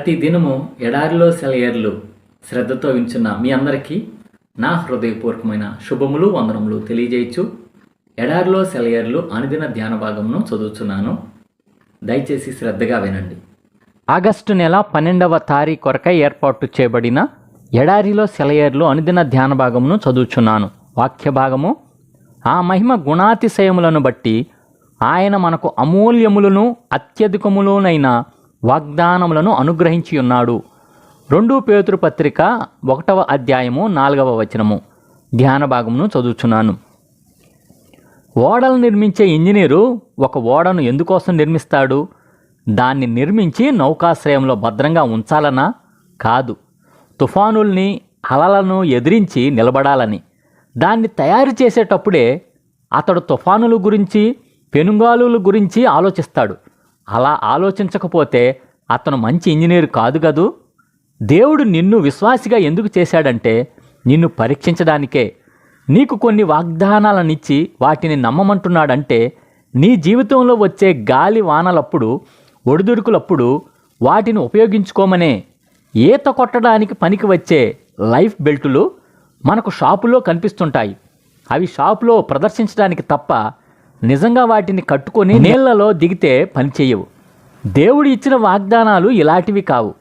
ప్రతి దినము ఎడారిలో సెలయర్లు శ్రద్ధతో వించున్న మీ అందరికీ నా హృదయపూర్వకమైన శుభములు వందనములు తెలియజేయచ్చు. ఎడారిలో సెలయర్లు అనుదిన ధ్యాన భాగమును చదువుతున్నాను దయచేసి శ్రద్ధగా వినండి. ఆగస్టు నెల పన్నెండవ తారీఖు కొరకై ఏర్పాటు చేయబడిన ఎడారిలో సెలయర్లు అనుదిన ధ్యాన భాగమును చదువుచున్నాను. వాక్య భాగము ఆ మహిమ గుణాతిశయములను బట్టి ఆయన మనకు అమూల్యములను అత్యధికములోనైనా వాగ్దానములను అనుగ్రహించి ఉన్నాడు. రెండు పేతురు పత్రిక ఒకటవ అధ్యాయము నాలుగవ వచనము. ధ్యాన భాగమును చదువుచున్నాను. ఓడలు నిర్మించే ఇంజనీరు ఒక ఓడను ఎందుకోసం నిర్మిస్తాడు? దాన్ని నిర్మించి నౌకాశ్రయంలో భద్రంగా ఉంచాలనా? కాదు. తుఫానుల్ని అలలను ఎదిరించి నిలబడాలని. దాన్ని తయారు చేసేటప్పుడే అతడు తుఫానుల గురించి పెనుగాలుల గురించి ఆలోచిస్తాడు. అలా ఆలోచించకపోతే అతను మంచి ఇంజనీర్ కాదు కదూ? దేవుడు నిన్ను విశ్వాసిగా ఎందుకు చేశాడంటే నిన్ను పరీక్షించడానికే. నీకు కొన్ని వాగ్దానాలనిచ్చి వాటిని నమ్మమంటున్నాడంటే నీ జీవితంలో వచ్చే గాలి వానలప్పుడు ఒడిదుడుకులప్పుడు వాటిని ఉపయోగించుకోమనే. ఈత కొట్టడానికి పనికి వచ్చే లైఫ్ బెల్టులు మనకు షాపులో కనిపిస్తుంటాయి. అవి షాపులో ప్రదర్శించడానికి తప్ప నిజంగా వాటిని కట్టుకొని నీళ్ళలో దిగితే పనిచేయవు దేవుడు ఇచ్చిన వాగ్దానాలు ఇలాంటివి కావు.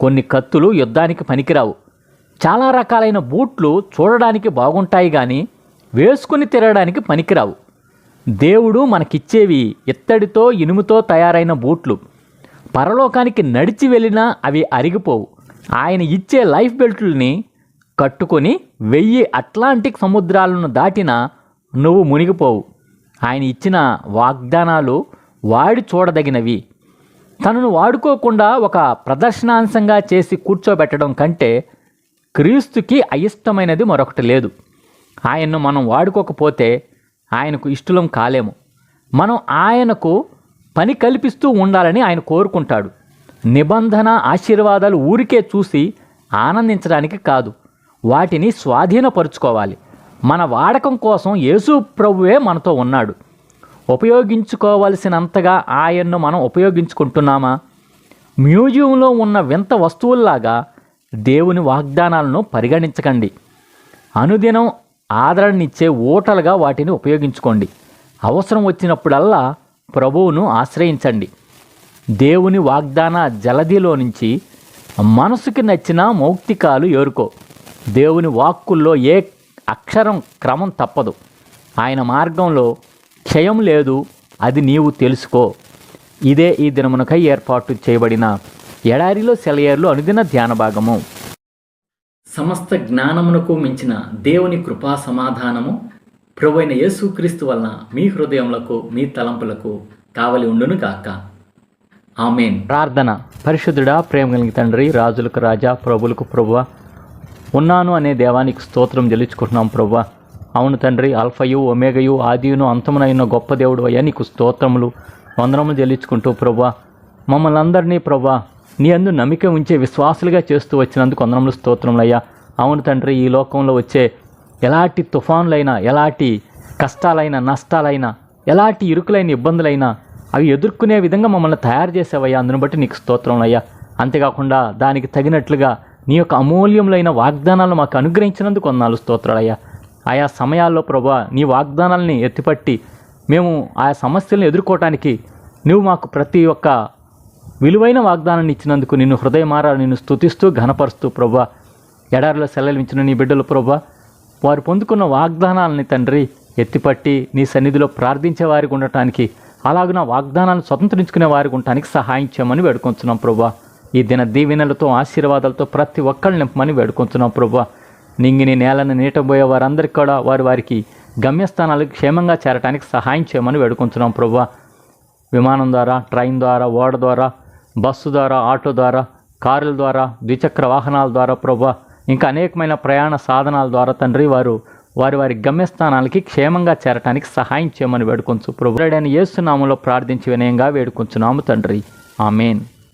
కొన్ని కత్తులు యుద్ధానికి పనికిరావు. చాలా రకాలైన బూట్లు చూడడానికి బాగుంటాయి కానీ వేసుకుని తిరగడానికి పనికిరావు. దేవుడు మనకిచ్చేవి ఇత్తడితో ఇనుముతో తయారైన బూట్లు. పరలోకానికి నడిచి వెళ్ళినా అవి అరిగిపోవు. ఆయన ఇచ్చే లైఫ్ బెల్టుల్ని కట్టుకొని వెయ్యి అట్లాంటిక్ సముద్రాలను దాటినా నువ్వు మునిగిపోవు. ఆయన ఇచ్చిన వాగ్దానాలు వాడి చూడదగినవి. తనను వాడుకోకుండా ఒక ప్రదర్శనాంశంగా చేసి కూర్చోబెట్టడం కంటే క్రీస్తుకి అయిష్టమైనది మరొకటి లేదు. ఆయన్ను మనం వాడుకోకపోతే ఆయనకు ఇష్టలం కాలేము. మనం ఆయనకు పని కల్పిస్తూ ఉండాలని ఆయన కోరుకుంటాడు. నిబంధన ఆశీర్వాదాలు ఊరికే చూసి ఆనందించడానికి కాదు. వాటిని స్వాధీనపరుచుకోవాలి. మన వాడకం కోసం యేసు ప్రభువే మనతో ఉన్నాడు. ఉపయోగించుకోవలసినంతగా ఆయన్ను మనం ఉపయోగించుకుంటున్నామా? మ్యూజియంలో ఉన్న వింత వస్తువుల్లాగా దేవుని వాగ్దానాలను పరిగణించకండి. అనుదినం ఆదరణనిచ్చే ఓటలుగా వాటిని ఉపయోగించుకోండి. అవసరం వచ్చినప్పుడల్లా ప్రభువును ఆశ్రయించండి. దేవుని వాగ్దాన జలదిలో నుంచి మనసుకి నచ్చిన మౌక్తికాలు ఏరుకో. దేవుని వాక్కుల్లో ఏ అక్షరం క్రమం తప్పదు. ఆయన మార్గంలో క్షయం లేదు అది నీవు తెలుసుకో. ఇదే ఈ దినమునకై ఏర్పాటు చేయబడిన ఎడారిలో సెలయేర్లు అనుదిన ధ్యాన భాగము. సమస్త జ్ఞానమునకు మించిన దేవుని కృపా సమాధానము ప్రభువైన యేసుక్రీస్తు వలన మీ హృదయములకు మీ తలంపులకు కావలి ఉండును గాక. ఆమెన్. ప్రార్థన. పరిశుద్ధుడా ప్రేమ కలిగిన తండ్రి రాజులకు రాజా ప్రభులకు ప్రభువ ఉన్నాను అనే దేవానికి స్తోత్రం చెల్లించుకుంటున్నాం ప్రభువ అవును తండ్రి అల్ఫయు ఒమేగయు ఆదియును అంతమునైన గొప్ప దేవుడు అయ్యా నీకు స్తోత్రములు వందనములు చెల్లించుకుంటూ ప్రభా మమ్మల్ని అందరినీ ప్రవ్వా నీ అందు నమ్మిక ఉంచే విశ్వాసులుగా చేస్తూ వచ్చినందుకు వందనములు స్తోత్రములయ్యా అవును తండ్రి ఈ లోకంలో వచ్చే ఎలాంటి తుఫానులైనా ఎలాంటి కష్టాలైనా నష్టాలైనా ఎలాంటి ఇరుకులైన ఇబ్బందులైనా అవి ఎదుర్కొనే విధంగా మమ్మల్ని తయారు చేసేవయ్యా. అందును బట్టి నీకు స్తోత్రములయ్యా అంతేకాకుండా దానికి తగినట్లుగా నీ యొక్క అమూల్యములైన వాగ్దానాలను మాకు అనుగ్రహించినందుకు కొన్నాళ్ళు స్తోత్రాలయ్యా. ఆయా సమయాల్లో ప్రభా నీ వాగ్దానాలని ఎత్తిపట్టి మేము ఆయా సమస్యలను ఎదుర్కోవటానికి నువ్వు మాకు ప్రతి ఒక్క విలువైన వాగ్దానాన్ని ఇచ్చినందుకు నిన్ను హృదయమారా నిన్ను స్తుతిస్తూ ఘనపరుస్తూ ప్రభా ఎడారిలో సెలవించిన నీ బిడ్డలు ప్రభా వారు పొందుకున్న వాగ్దానాలని తండ్రి ఎత్తిపట్టి నీ సన్నిధిలో ప్రార్థించే వారికి ఉండటానికి అలాగున వాగ్దానాలను స్వతంత్రించుకునే వారికి ఉండటానికి సహాయం చేయమని వేడుకొంచున్నాం ప్రభా. ఈ దిన దీవెనలతో ఆశీర్వాదాలతో ప్రతి ఒక్కరిని నింపమని వేడుకొంచున్నాం ప్రభా. నింగిని నేలను నీటబోయే వారందరికీ కూడా వారి వారికి గమ్యస్థానాలు క్షేమంగా చేరటానికి సహాయం చేయమని వేడుకుంటున్నాం ప్రభా. విమానం ద్వారా ట్రైన్ ద్వారా ఓడ ద్వారా బస్సు ద్వారా ఆటో ద్వారా కారుల ద్వారా ద్విచక్ర వాహనాల ద్వారా ప్రభా. ఇంకా అనేకమైన ప్రయాణ సాధనాల ద్వారా తండ్రి వారు వారి వారి గమ్యస్థానాలకి క్షేమంగా చేరటానికి సహాయం చేయమని వేడుకొంచు ప్రభుడైన యేసునామంలో ప్రార్థించి వినయంగా వేడుకొంచున్నాము తండ్రి. ఆమెన్.